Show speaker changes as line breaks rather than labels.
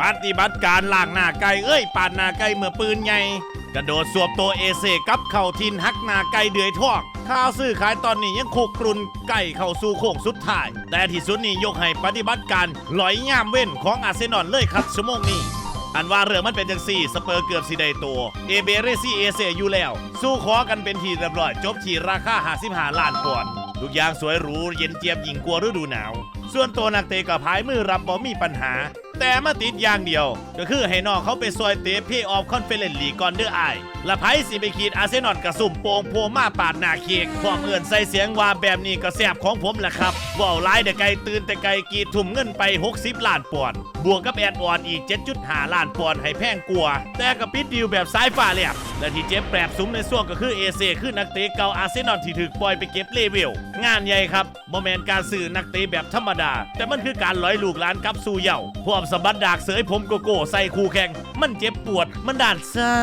ปฏิบัติการล่างหน้าไก่เอ้ยปาดหน้าไก่เมื่อปืนใหญ่กระโดดสวบตัวเอเซกับเข่าทินฮักหน้าไก่เดือยทอกข้าวซื้อขายตอนนี้ยังคุกกรุนไก่เข้าสู่โค้งสุดท้าย แต่ที่สุดนี้ยกให้ปฏิบัติการลอยย่ามเว้นของอาร์เซนอลเลยครับชั่วโมงนี้อันว่าเรื่องมันเป็นจังสี่ สเปอร์เกือบสิได้ตัว เอเบเรซี่เอเซอยู่แล้ว สู้ขอกันเป็นทีเรียบร้อย จบที่ราคา55ล้านปอนด์ทุกอย่างสวยหรูเย็นเจี๊ยบยิ่งกว่าฤดูหนาว ส่วนตัวนักเตะกับพายมือรับบ่มีปัญหา แต่มาติดอย่างเดียว ก็คือให้น้องเขาไปซอยเตะพย์ออฟคอนเฟอเรนซ์ลีก่อนเด้ออายและไพ่สิไปขีดอาร์เซนอลกระสุ่มโป่งโพมาปาดหน้าเค้กพร้อมเอื่นใส่เสียงว่าแบบนี้ก็แสบของผมแหละครับว่าวไล่เดไกลตื่นแต่ไกลกรีดทุ่มเงินไป 60 ล้านปอนด์บวกกับแอดออนอีก 7.5 ล้านปอนด์ให้แพงกว่าแต่กับปิดดีลแบบสายฟ้าเลยอะและที่เจ็บแปลบซุ้มในส่วงก็คือเอเซคือนักเตะเก่าอาร์เซนอลที่ถูกปล่อยไปเก็บเลเวล งานใหญ่ครับโมเมนการสื่อนักเตะแบบธรรมดา แต่มันคือการร้อยลูกหลานกลับสู่เหย่าพวกสมบัดดากเสยผมโกโก้ใส่คู่แข่ง มันเจ็บปวดมันด่านซ่า